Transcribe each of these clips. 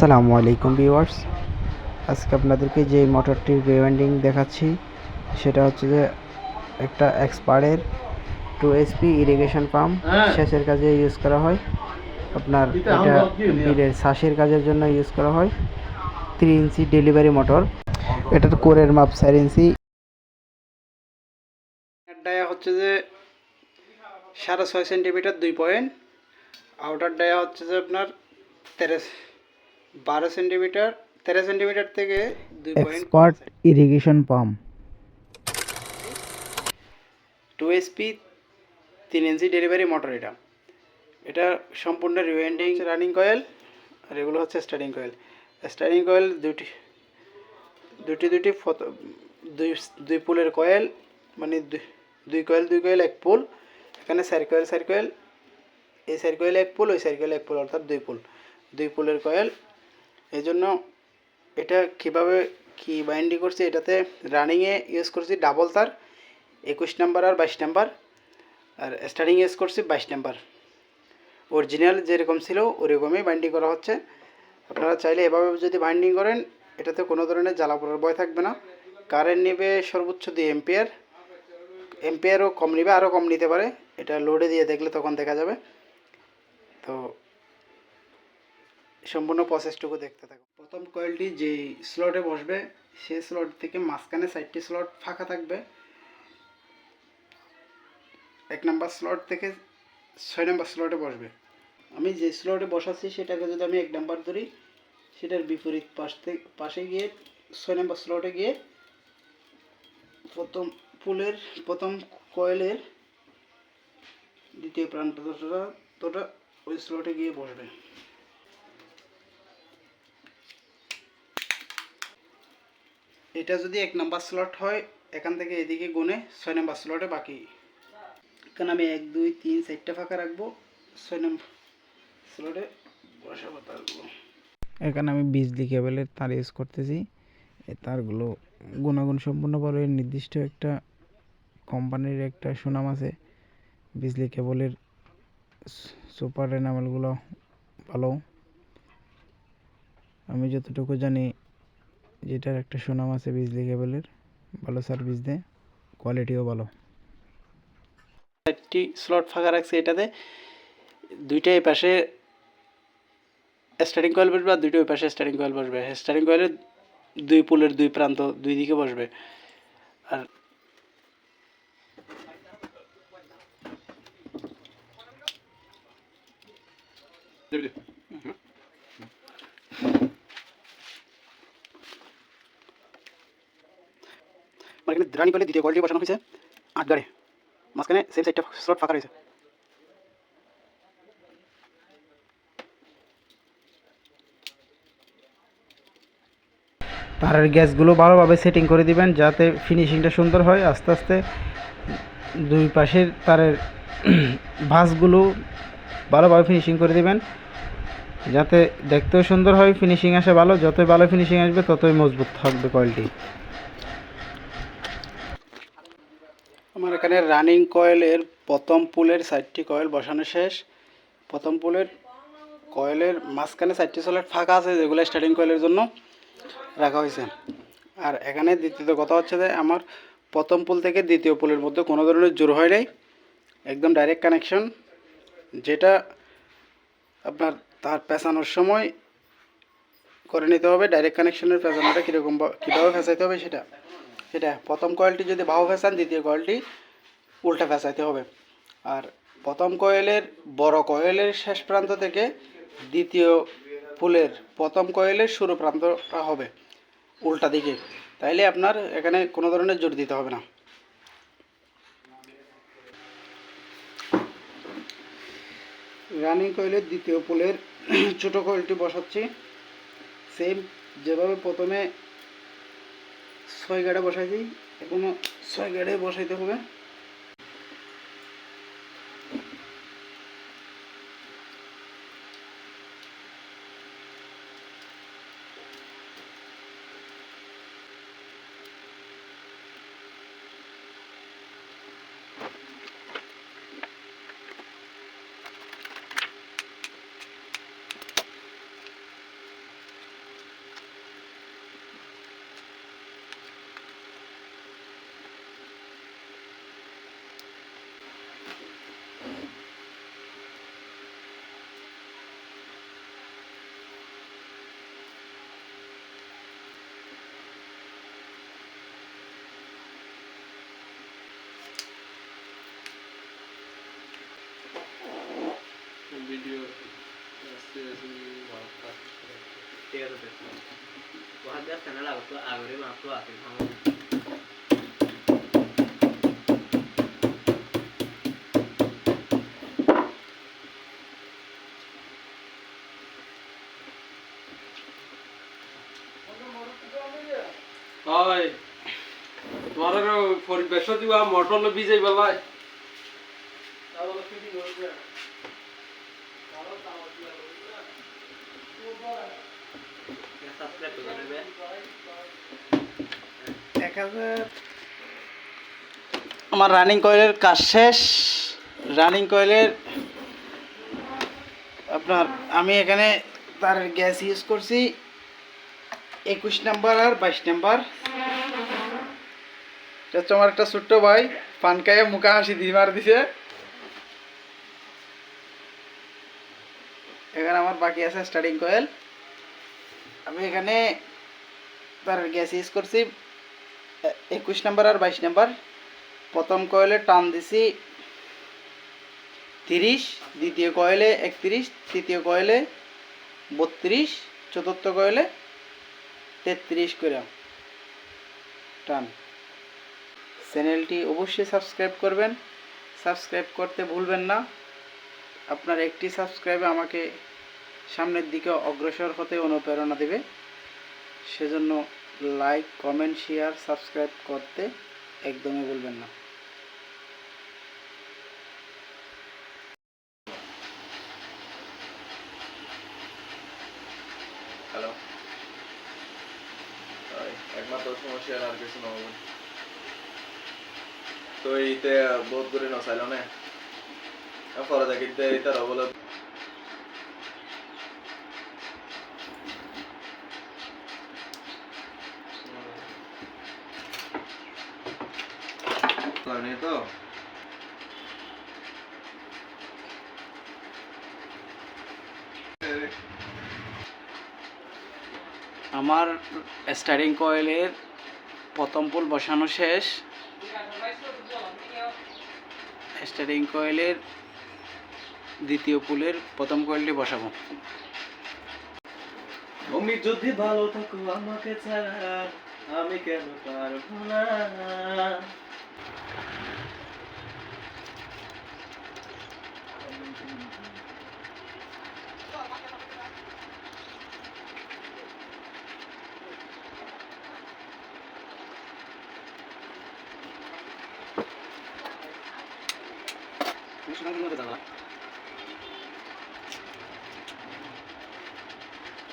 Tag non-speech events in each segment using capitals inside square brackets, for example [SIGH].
আসসালামু আলাইকুম ভিউয়ার্স। আজকে আপনাদেরকে যে মোটরটির রিওয়াইন্ডিং দেখাচ্ছি সেটা হচ্ছে যে একটা এক্সপার্টের টু এসপি ইরিগেশন পাম্প সেচের কাজে ইউজ করা হয়। আপনার এটা বিলের শ্বাসের কাজের জন্য ইউজ করা হয়। থ্রি ইঞ্চি ডেলিভারি মোটর এটার কোরের মাপ চার ইঞ্চি ডায়া হচ্ছে যে সাড়ে ছয় সেন্টিমিটার দুই পয়েন্ট আউটার ডায়া হচ্ছে যে আপনার তেরো বারো সেন্টিমিটার তেরো সেন্টিমিটার থেকে দুই expert irrigation pump two S তিন ইঞ্চি ডেলিভারি মোটর এটা। এটা সম্পূর্ণ রিওয়াইন্ডিং রানিং কয়েল আর এগুলো হচ্ছে স্টার্টিং কয়েল স্টার্টিং কয়েল দুটি দুটি দুটি দুই দুই পুলের কয়েল মানে দুই- দুই কয়েল দুই কয়েল এক পুল। এখানে চার কয়েল চার কয়েল এই চার কয়েল এক পুল ওই চার কয়েল এক পুল অর্থাৎ দুই পুল। দুই পুলের কয়েল এই জন্য এটা কীভাবে কি বাইন্ডিং করছি এটাতে রানিংয়ে ইউজ করছি ডাবল তার, একুশ নাম্বার আর বাইশ নাম্বার আর স্টার্টিং ইউজ করছি বাইশ নাম্বার অরিজিনাল যেরকম ছিল ওরকমই বাইন্ডিং করা হচ্ছে। আপনারা চাইলে এভাবে যদি বাইন্ডিং করেন, এটাতে কোনো ধরনের জ্বালা পোড়ার ভয় থাকবে না। কারেন্ট নেবে সর্বোচ্চ দুই এম্পিয়ার এম্পিয়ারও কম নেবে, আরও কম নিতে পারে। এটা লোডে দিয়ে দেখলে তখন দেখা যাবে। তো সম্পূর্ণ প্রসেসটুকু দেখতে থাকো। প্রথম কয়েলটি যে স্লটে বসবে সেই স্লট থেকে মাঝখানে সাইডটি স্লট ফাঁকা থাকবে। এক নাম্বার স্লট থেকে ছয় নাম্বার স্লটে বসবে। আমি যে স্লটে বসাচ্ছি, সেটাকে যদি আমি এক নাম্বার ধরি, সেটার বিপরীত পাশ থেকে পাশে গিয়ে ছয় নাম্বার স্লটে গিয়ে প্রথম পুলের, প্রথম কয়েলের দ্বিতীয় প্রান্তটা তোটা ওই স্লটে গিয়ে বসবে। এটা যদি এক নাম্বার স্লট হয়, এখান থেকে এদিকে গুনে ছয় নাম্বার স্লটে বাকি। এখানে আমি এক, দুই, তিন, চারটা ফাঁকা রাখব, ছয় নম্বর স্লটে বসাবো তারগুলো। এখানে আমি বিজলি কেবলের তার ইউজ করতেছি। এই তারগুলো গুণাগুণ সম্পূর্ণভাবে নির্দিষ্ট একটা কোম্পানির একটা সুনাম আছে। বিজলি কেবলের সুপার এনামেলগুলো ভালো। আমি যতটুকু জানি যেটার একটা সুনাম আছে বিজলি কেবলের, ভালো সার্ভিস দেয় কোয়ালিটিও ভালো। চারটি স্লট ফাঁকা রাখছে এটাতে দুইটা এই পাশে স্টার্টিং কয়েল বসবে আর দুইটা ওই পাশে স্টার্টিং কয়েল বসবে। স্টার্টিং কয়েলের দুই পুলের দুই প্রান্ত দুই দিকে বসবে। আর আমার এখানে রানি কয়েলের দ্বিতীয় কোয়ালিটি বসানো হয়েছে। আট গাড়ি মাঝখানে সেম সাইডটা স্লট ফাঁকা রয়েছে। তারের গ্যাসগুলো ভালোভাবে সেটিং করে দিবেন যাতে ফিনিশিংটা সুন্দর হয়। আস্তে আস্তে দুই পাশের তারের [CLEARS THROAT] ভাঁজগুলো ভালোভাবে ফিনিশিং করে দিবেন। যাতে দেখতেও সুন্দর হয় ফিনিশিং আসে ভালো। যতই ভালো ফিনিশিং আসবে, ততই মজবুত থাকবে কয়েলটি আমার এখানে রানিং কয়েলের প্রথম পুলের চারটি কয়েল বসানো শেষ। প্রথম পুলের কয়েলের মাঝখানে চারটি সোলেট ফাঁকা আছে, যেগুলো স্টার্টিং কয়েলের জন্য রাখা হয়েছে। আর এখানে দ্বিতীয় কথা হচ্ছে যে, আমার প্রথম পুল থেকে দ্বিতীয় পুলের মধ্যে কোনো ধরনের জোর হয় নাই। একদম ডাইরেক্ট কানেকশন যেটা আপনার তার পেঁচানোর সময় করে নিতে হবে। ডাইরেক্ট কানেকশনের পেঁচানোটা কীরকম কীভাবে ফেঁচাইতে হবে সেটা। সেটা, প্রথম কয়েলটি যদি বাহু ফেসান, দ্বিতীয় কয়েলটি উল্টা ফেঁসাইতে হবে। আর প্রথম কয়েলের, বড় কয়েলের শেষ প্রান্ত থেকে দ্বিতীয় ফুলের প্রথম কয়েলের শুরু প্রান্তটা হবে উল্টা দিকে। তাইলে আপনার এখানে কোনো ধরনের জোর দিতে হবে না। রানিং কয়েলের দ্বিতীয় পোলের ছোটো কয়েলটি বসাচ্ছি। সেম যেভাবে প্রথমে ছয় গাড়ে বসাইছি এখনও ছয় গাড়ে বসাইতে হবে। ওখান দিয়ে চ্যানেল আগত আগরে মাত্র আছে ভাঙো হয় তোমার পরিবেশ দিবা মটর বিজাই বেলায় সাবস্ক্রাইব করে দেবেন আমার রানিং কয়েলের কাজ শেষ। রানিং কয়েলের আপনার, আমি এখানে তার গ্যাস ইউজ করছি। একুশ নাম্বার আর বাইশ নাম্বার হচ্ছে আমার একটা ছোট্ট ভাই, পান খাইয়ে মুখে হাসি দিয়ে মার দিছে। এখানে আমার বাকি আছে স্টার্টিং কয়েল আমি এখানে তার গ্যাস ইউজ করছি। একুশ নাম্বার আর বাইশ নাম্বার। প্রথম কয়েলে টান দিছি তিরিশ, দ্বিতীয় কয়েলে একত্রিশ, তৃতীয় কয়েলে বত্রিশ, চতুর্থ কয়েলে তেত্রিশ করে টান। চ্যানেলটি অবশ্যই সাবস্ক্রাইব করবেন। সাবস্ক্রাইব করতে ভুলবেন না। আপনার একটি সাবস্ক্রাইবে আমাকে সামনের দিকে অগ্রসর হতে অনুপ্রেরণা দেবে। সেজন্য লাইক কমেন্ট শেয়ার সাবস্ক্রাইব করতে একদমই ভুলবেন না। হ্যালো একমাত্র সমস্যা আর কিছু নহব তো এইতে, বহুত করে নচাইল নে। পরে দেখিতে এইটার হবলে তো আমার স্টারিং কয়েলের প্রথম পুল বসানো শেষ। স্টারিং কয়েলের দ্বিতীয় পুলের প্রথম কয়েলটি বসাবো। তুমি যদি ভালো থাকো আমাকে ছাড়া, আমি কেন পারব না?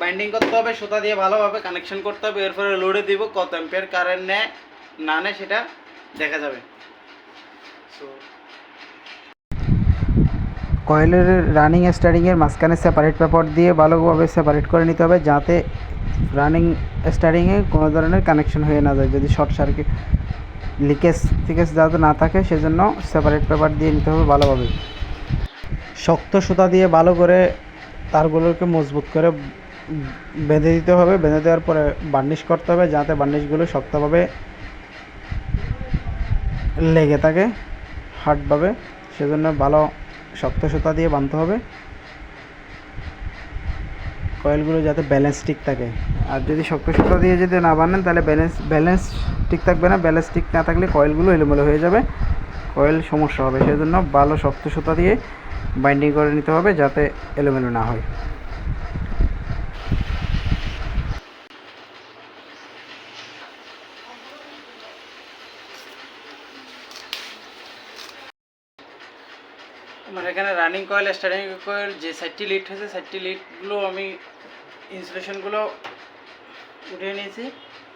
বাইন্ডিং করতে হবে, সুতা দিয়ে ভালোভাবে কানেকশন করতে হবে, এরপরে লোডে দিব, কত এম্পিয়ার কারেন্ট নেয়, না নেয় সেটা দেখা যাবে। সো কয়েলের রানিং স্টারিংয়ের মাঝখানে সেপারেট পেপার দিয়ে ভালোভাবে সেপারেট করে নিতে হবে, যাতে রানিং স্টারিংয়ে কোনো ধরনের কানেকশন হয়ে না যায়। যদি শর্ট সার্কিট লিকেজ টিকেজ যাতে না থাকে, সেজন্য সেপারেট পেপার দিয়ে নিতে হবে ভালোভাবে। শক্ত সুতা দিয়ে ভালো করে তারগুলোকে মজবুত করে বেঁধে দিতে হবে, বেঁধে দেওয়ার পরে বার্নিশ করতে হবে যাতে বার্নিশগুলো শক্তভাবে লেগে থাকে, হার্ডভাবে। সেজন্য ভালো শক্ত সুতা দিয়ে বাঁধতে হবে। কয়েলগুলো যাতে ব্যালেন্স ঠিক থাকে। আর যদি শক্ত সুতা দিয়ে যদি না বানান তাহলে ব্যালেন্স ব্যালেন্স ঠিক থাকবে না। ব্যালেন্স ঠিক না থাকলে কয়েলগুলো এলোমেলো হয়ে যাবে। কয়েল সমস্যা হবে। সেজন্য ভালো শক্ত সুতা দিয়ে বাইন্ডিং করে নিতে হবে যাতে এলোমেলো না হয় আমার রানিং কয়েল স্টার্টিং কয়েল, যে সাইডটি লিট হয়েছে সাইডটি লিটগুলো আমি ইনসুলেশনগুলো উঠিয়ে নিয়েছি।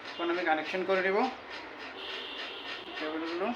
এখন আমি কানেকশন করে নেব। কেবলগুলো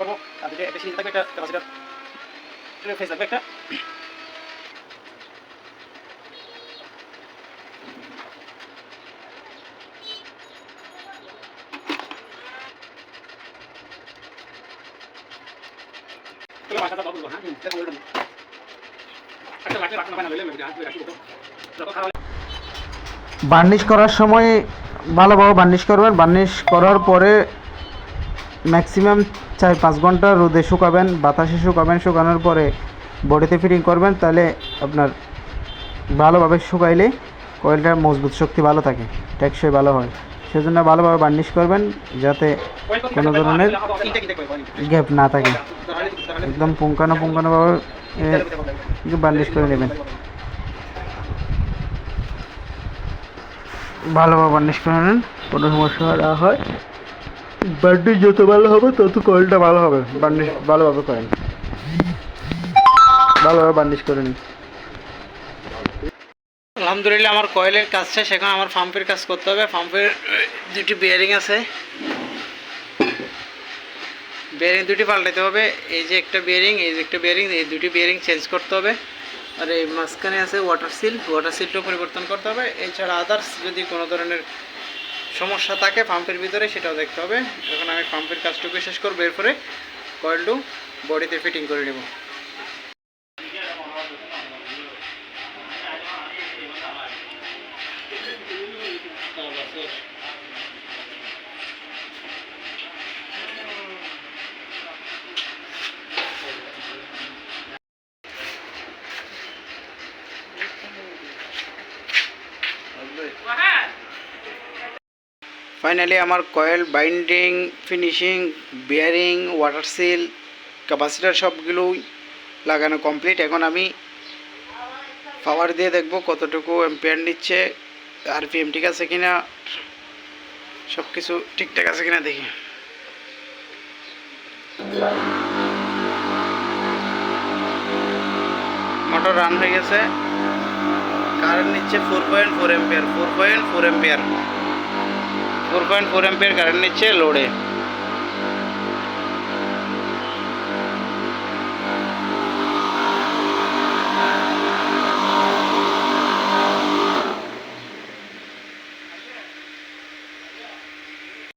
করব আর একটা সিরিজ থাকবে একটা ক্যাপাসিটার ফেস থাকবে একটা। বার্নিশ করার সময় ভালোভাবে বার্নিশ করবেন। বার্নিশ করার পরে ম্যাক্সিমাম চার পাঁচ ঘণ্টা রোদে শুকাবেন, বাতাসে শুকাবেন, শুকানোর পরে বডিতে ফিটিং করবেন, তাহলে আপনার ভালোভাবে শুকাইলে কয়েলটার মজবুত শক্তি ভালো থাকে, টেকসই ভালো হয়। সেজন্য ভালোভাবে বার্নিশ করবেন, যাতে কোনো ধরনের গ্যাপ না থাকে। একদম পুঙ্খানো পুঙ্খানোভাবে বার্নিশ করে নেবেন। ভালোভাবে বার্নিশ করে নেন, কোনো সমস্যা হয়। বার্নিশ যত ভালো হবে, তত কয়েলটা ভালো হবে। বার্নিশ ভালোভাবে করেন। ভালোভাবে বার্নিশ করে নিন। আলহামদুলিল্লাহ, আমার কয়েলের কাজ শেষ। এখন আমার পাম্পের কাজ করতে হবে। পাম্পের দুটি বিয়ারিং আছে। বিয়ারিং দুটি পাল্টাতে হবে। এই যে একটা বিয়ারিং এই যে একটা বিয়ারিং এই দুটি বিয়ারিং চেঞ্জ করতে হবে। আর এই মাঝখানে আছে ওয়াটার সিল ওয়াটার সিলটাও পরিবর্তন করতে হবে। এছাড়া আদার্স যদি কোনো ধরনের সমস্যা থাকে পাম্পের ভিতরে, সেটাও দেখতে হবে। এখন আমি পাম্পের কাজটুকু শেষ করব, এরপরে কয়েলটু বডিতে ফিটিং করে নেব। ফাইনালি আমার coil binding finishing bearing water seal capacitor সবগুলোই লাগানো কমপ্লিট এখন আমি পাওয়ার দিয়ে দেখব কতটুকু এম্পিয়ার নিচ্ছে আর আরপিএম ঠিক আছে কিনা সব কিছু ঠিকঠাক আছে কিনা দেখি। মোটর রান হয়ে গেছে। কারেন্ট নিচ্ছে four point four ampere four point four ampere four point four ampere current নিচ্ছে লোডে